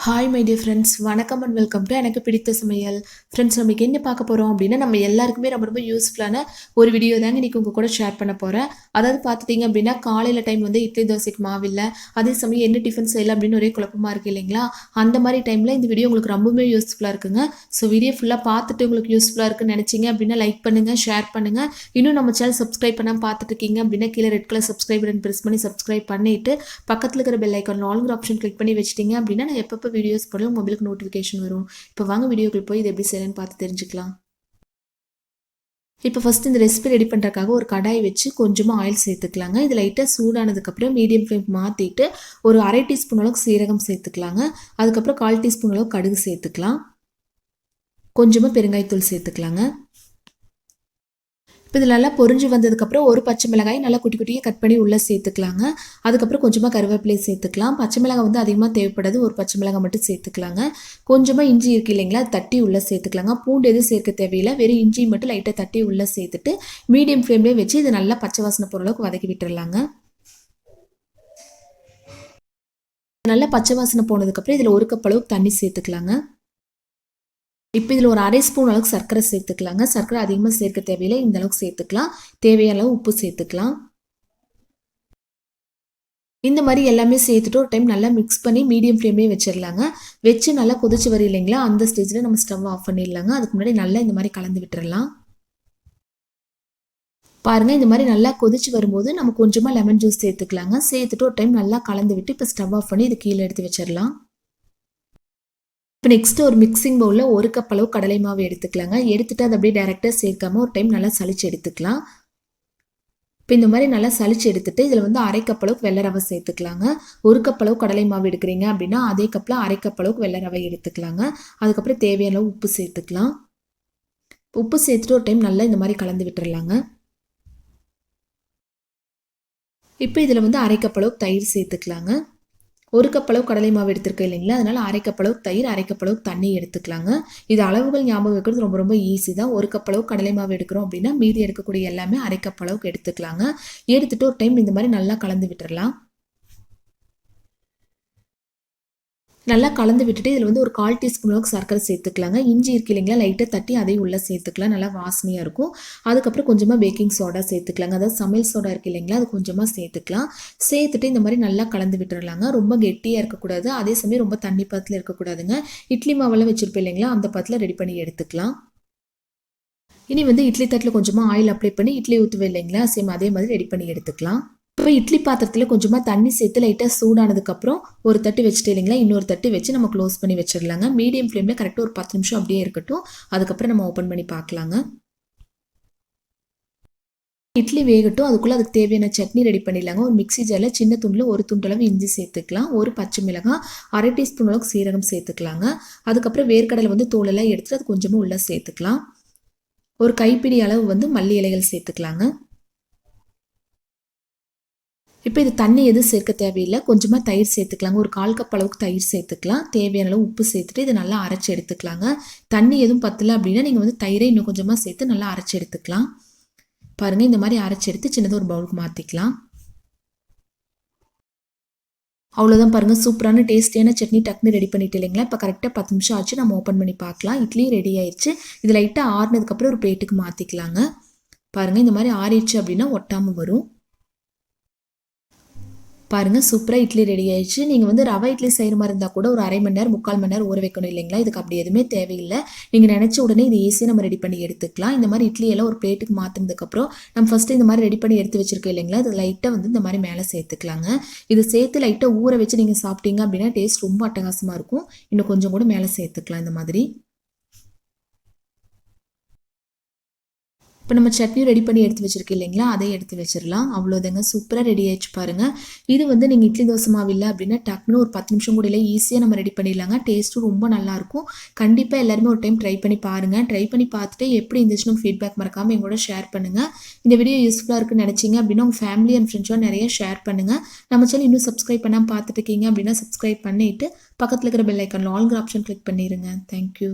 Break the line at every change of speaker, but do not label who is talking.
Hi my dear friends வணக்கம் and welcome to எனக்கு பிடித்த சமையல். ஃப்ரெண்ட்ஸ் நமக்கு என்ன பார்க்க போகிறோம் அப்படின்னா நம்ம எல்லாருக்குமே ரொம்ப ரொம்ப யூஸ்ஃபுல்லான ஒரு வீடியோ தாங்க இன்றைக்கி உங்கள் கூட ஷேர் பண்ண போகிறேன் அதாவது பார்த்துட்டிங்க அப்படின்னா காலையில் டைம் வந்து இட்லி தோசைக்கு மாவில்லை அதே சமயம் என்ன டிஃபன் செய்யலாம் அப்படின்னு ஒரே குழப்பமாக இருக்குது இல்லைங்களா? அந்த மாதிரி டைமில் இந்த வீடியோ உங்களுக்கு ரொம்பவே யூஸ்ஃபுல்லாக இருக்குங்க. ஸோ வீடியோ ஃபுல்லாக பார்த்துட்டு உங்களுக்கு யூஸ்ஃபுல்லாக இருக்குன்னு நினச்சிங்க அப்படின்னா லைக் பண்ணுங்கள் ஷேர் பண்ணுங்கள் இன்னும் நம்ம சேனல் சப்ஸ்கிரைப் பண்ணாமல் பார்த்துட்டு இருக்கீங்க அப்படின்னா கீழே red colour subscribe button press பண்ணி சப்ஸ்கிரைப் பண்ணிவிட்டு பக்கத்தில் இருக்கிற பெல் ஐக்கான் ஆளுங்கிற ஆப்ஷன் கிளிக் பண்ணி வச்சிட்டிங்க அப்படின்னா நான் எப்போ எப்பப்போ வீடியோஸ் போடலாம் மொபைலுக்கு நோட்டிஃபிகேஷன் வரும். இப்போ வாங்க வீடியோக்குள் போய் இது எப்படி செய்யணும்னு பார்த்து தெரிஞ்சுக்கலாம். இப்போ ஃபஸ்ட் இந்த ரெசிபி ரெடி பண்ணுறதுக்காக ஒரு கடாய் வச்சு கொஞ்சமாக ஆயில் சேர்த்துக்கலாங்க. இது லைட்டாக சூடானதுக்கப்புறம் மீடியம் ஃப்ளேம் மாற்றிட்டு ஒரு அரை டீஸ்பூன் அளவுக்கு சீரகம் சேர்த்துக்கலாங்க. அதுக்கப்புறம் கால் டீஸ்பூன் அளவுக்கு கடுகு சேர்த்துக்கலாம். கொஞ்சமாக பெருங்காயத்தூள் சேர்த்துக்கலாங்க. இப்போ இதில் நல்லா பொறிஞ்சு வந்ததுக்கப்புறம் ஒரு பச்சை மிளகாய் நல்லா குட்டி குட்டியாக கட் பண்ணி உள்ளே சேர்த்துக்கலாங்க. அதுக்கப்புறம் கொஞ்சமாக கருவேப்பிலை சேர்த்துக்கலாம். பச்சை மிளகாய் வந்து அதிகமாக தேவைப்படாது. ஒரு பச்சை மிளகாய் மட்டும் சேர்த்துக்கலாங்க. கொஞ்சமாக இஞ்சி இருக்கு இல்லைங்களா? தட்டி உள்ளே சேர்த்துக்கலாங்க. பூண்டு எதுவும் சேர்க்க தேவையில்லை. வெறும் இஞ்சி மட்டும் லைட்டாக தட்டி உள்ளே சேர்த்துட்டு மீடியம் ஃப்ளேம்லேயே வச்சு இது நல்லா பச்சை வாசனை போகிற அளவுக்கு வதக்கி விட்டுறலாங்க. நல்லா பச்சை வாசனை போனதுக்கப்புறம் இதில் ஒரு கப் அளவுக்கு தண்ணி சேர்த்துக்கலாங்க. இப்போ இதில் ஒரு அரை ஸ்பூன் அளவுக்கு சர்க்கரை சேர்த்துக்கலாங்க. சர்க்கரை அதிகமாக சேர்க்க தேவையில்லை. இந்த அளவுக்கு சேர்த்துக்கலாம். தேவையான அளவு உப்பு சேர்த்துக்கலாம். இந்த மாதிரி எல்லாமே சேர்த்துட்டு ஒரு டைம் நல்லா மிக்ஸ் பண்ணி மீடியம் ஃப்ளேம்லேயே வச்சிடலாங்க வச்சு நல்லா கொதிச்சு வரும் இல்லைங்களா? அந்த ஸ்டேஜில் நம்ம ஸ்டவ் ஆஃப் பண்ணிடலாங்க அதுக்கு முன்னாடி நல்லா இந்த மாதிரி கலந்து விட்டுறலாம் பாருங்கள் இந்த மாதிரி நல்லா கொதிச்சு வரும்போது நம்ம கொஞ்சமாக லெமன் ஜூஸ் சேர்த்துக்கலாங்க. சேர்த்துட்டு ஒரு டைம் நல்லா கலந்து விட்டு இப்போ ஸ்டவ் ஆஃப் பண்ணி இது கீழே எடுத்து வச்சிடலாம் இப்போ நெக்ஸ்ட்டு ஒரு மிக்சிங் பவுலில் ஒரு கப் அளவு கடலை மாவு எடுத்துக்கலாங்க. எடுத்துகிட்டு அதை அப்படியே டேரெக்டாக சேர்க்காம ஒரு டைம் நல்லா சளிச்சு எடுத்துக்கலாம். இப்போ இந்த மாதிரி நல்லா சளிச்சு எடுத்துட்டு இதில் வந்து அரை கப் அளவுக்கு வெள்ளை ரவை சேர்த்துக்கலாங்க. ஒரு கப் அளவு கடலை மாவு எடுக்கிறீங்க அப்படின்னா அதே கப்பில் அரை கப் அளவுக்கு வெள்ளை ரவை எடுத்துக்கலாங்க. அதுக்கப்புறம் தேவையான அளவு உப்பு சேர்த்துக்கலாம். உப்பு சேர்த்துட்டு ஒரு டைம் நல்லா இந்த மாதிரி கலந்து விட்டுறலாங்க. இப்போ இதில் வந்து அரை கப் அளவுக்கு தயிர் சேர்த்துக்கலாங்க. ஒரு கப்பளவு கடலை மாவு எடுத்துருக்கேன் இல்லைங்களா? அதனால் அரை கப்பளவு தயிர் அரை கப்பளவு தண்ணி எடுத்துக்கலாங்க. இது அளவுகள் ஞாபகம் வைக்கிறது ரொம்ப ரொம்ப ஈஸி தான். ஒரு கப்பளவு கடலை மாவு எடுக்கிறோம் அப்படின்னா மீதி எடுக்கக்கூடிய எல்லாமே அரை கப்பளவுக்கு எடுத்துக்கலாங்க. எடுத்துகிட்டு ஒரு டைம் இந்த மாதிரி நல்லா கலந்து விட்டுறலாம். நல்லா கலந்து விட்டுட்டு இதில் வந்து ஒரு கால் டீஸ்பூன் அளவுக்கு சர்க்கரை சேர்த்துக்கலாங்க. இஞ்சி இருக்கு இல்லைங்களா? லைட்டாக தட்டி அதையும் உள்ளே சேர்த்துக்கலாம். நல்லா வாசனையாக இருக்கும். அதுக்கப்புறம் கொஞ்சமாக பேக்கிங் சோடா சேர்த்துக்கலாங்க. அதாவது சமையல் சோடா இருக்கு இல்லைங்களா? அது கொஞ்சமாக சேர்த்துக்கலாம். சேர்த்துட்டு இந்த மாதிரி நல்லா கலந்து விட்டுறலாங்க. ரொம்ப கெட்டியாக இருக்கக்கூடாது. அதே சமயம் ரொம்ப தண்ணி பத்தில் இருக்கக்கூடாதுங்க. இட்லி மாவெல்லாம் வச்சுருப்பேன் இல்லைங்களா? அந்த பத்தில் ரெடி பண்ணி எடுத்துக்கலாம். இனி வந்து இட்லி தட்டில் கொஞ்சமாக ஆயில் அப்ளை பண்ணி இட்லி ஊற்றுவேன் இல்லைங்களா? சேம் அதே மாதிரி ரெடி பண்ணி எடுத்துக்கலாம். இப்போ இட்லி பாத்திரத்தில் கொஞ்சமாக தண்ணி சேர்த்து லைட்டாக சூடானதுக்கப்புறம் ஒரு தட்டு வச்சுட்டு இல்லைங்களா? இன்னொரு தட்டு வச்சு நம்ம க்ளோஸ் பண்ணி வச்சிடலாங்க. மீடியம் ஃப்ளேமில் கரெக்டாக ஒரு பத்து நிமிஷம் அப்படியே இருக்கட்டும். அதுக்கப்புறம் நம்ம ஓப்பன் பண்ணி பார்க்கலாங்க. இட்லி வேகட்டும். அதுக்குள்ளே அதுக்கு தேவையான சட்னி ரெடி பண்ணிடலாங்க. ஒரு மிக்சி ஜாரில் சின்ன துண்டில் ஒரு துண்டளவு இஞ்சி சேர்த்துக்கலாம். ஒரு பச்சை மிளகாய் அரை டீஸ்பூன் அளவுக்கு சீரகம் சேர்த்துக்கலாங்க. அதுக்கப்புறம் வேர்க்கடலை வந்து தோலெல்லாம் எடுத்துகிட்டு அது கொஞ்சமாக உள்ளே சேர்த்துக்கலாம். ஒரு கைப்பிடி அளவு வந்து மல்லி இலைகள் சேர்த்துக்கலாங்க. இப்போ இது தண்ணி எதுவும் சேர்க்க தேவையில்லை. கொஞ்சமாக தயிர் சேர்த்துக்கலாங்க. ஒரு கால் கப் அளவுக்கு தயிர் சேர்த்துக்கலாம். தேவையான அளவு உப்பு சேர்த்துட்டு இதை நல்லா அரைச்சி எடுத்துக்கலாங்க. தண்ணி எதுவும் பத்தலை அப்படின்னா நீங்கள் வந்து தயிரை இன்னும் கொஞ்சமாக சேர்த்து நல்லா அரைச்சி எடுத்துக்கலாம். பாருங்கள் இந்த மாதிரி அரைச்சி எடுத்து சின்னதாக ஒரு பவுலுக்கு மாற்றிக்கலாம் அவ்வளோதான் பாருங்கள் சூப்பரான டேஸ்டியான சட்னி டக்குன்னு ரெடி பண்ணிட்டு இல்லைங்களா? இப்போ கரெக்டாக பத்து நிமிஷம் ஆச்சு. நம்ம ஓப்பன் பண்ணி பார்க்கலாம். இட்லி ரெடி ஆயிடுச்சு. இது லைட்டாக ஆறுனதுக்கப்புறம் ஒரு பிளேட்டுக்கு மாற்றிக்கலாங்க பாருங்கள் இந்த மாதிரி ஆறிடுச்சு அப்படின்னா ஒட்டாமல் வரும். பாருங்கள் சூப்பராக இட்லி ரெடி ஆயிடுச்சு. நீங்கள் வந்து ரவை இட்லி செய்கிற மாதிரி இருந்தால் கூட ஒரு அரை மணி நேரம் முக்கால் மணி நேரம் ஊற வைக்கணும் இல்லைங்களா? இதுக்கு அப்படி எதுவுமே தேவையில்லை. நீங்கள் நினச்ச உடனே இது ஈஸியாக நம்ம ரெடி பண்ணி எடுத்துக்கலாம். இந்த மாதிரி இட்லியெல்லாம் ஒரு பிளேட்டுக்கு மாற்றினதுக்கப்புறம் நம்ம ஃபஸ்ட்டு இந்த மாதிரி ரெடி பண்ணி எடுத்து வச்சிருக்கோம் இல்லைங்களா? இது லைட்டாக வந்து இந்த மாதிரி மேலே சேர்த்துக்கலாங்க. இது சேர்த்து லைட்டாக ஊற வச்சு நீங்கள் சாப்பிட்டீங்க அப்படின்னா டேஸ்ட் ரொம்ப அட்டகாசமாக இருக்கும். இன்னும் கொஞ்சம் கூட மேலே சேர்த்துக்கலாம் இந்த மாதிரி. இப்போ நம்ம சட்னி ரெடி பண்ணி எடுத்து வச்சுருக்கோம் இல்லைங்களா? அதை எடுத்து வச்சிடலாம் அவ்வளோதாங்க சூப்பராக ரெடி ஆயிடுச்சு பாருங்கள் இது வந்து நீங்கள் இட்லி தோசை மாவு இல்லை அப்படின்னா டக்குன்னு ஒரு பத்து நிமிஷம் கூட இல்லை ஈஸியாக நம்ம ரெடி பண்ணிடலாங்க. டேஸ்ட்டும் ரொம்ப நல்லாயிருக்கும் கண்டிப்பாக எல்லாருமே ஒரு டைம் ட்ரை பண்ணி பாருங்கள் ட்ரை பண்ணி பார்த்துட்டு எப்படி இருந்துச்சுன்னு ஃபீட்பேக் மறக்காமல் எங்களோட ஷேர் பண்ணுங்கள் இந்த வீடியோ யூஸ்ஃபுல்லாக இருக்குன்னு நினச்சிங்க அப்படின்னா உங்கள் ஃபேமிலி அண்ட் ஃப்ரெண்ட்ஸோட நிறைய ஷேர் பண்ணுங்கள் நம்ம சேனல் இன்னும் சப்ஸ்கிரைப் பண்ணாமல் பார்த்துட்டு இருக்கீங்க அப்படின்னா சப்ஸ்கிரைப் பண்ணிவிட்டு பக்கத்தில் இருக்கிற பெல் ஐக்கன் ஆல்கிற ஆப்ஷன் கிளிக் பண்ணிடுங்க தேங்க்யூ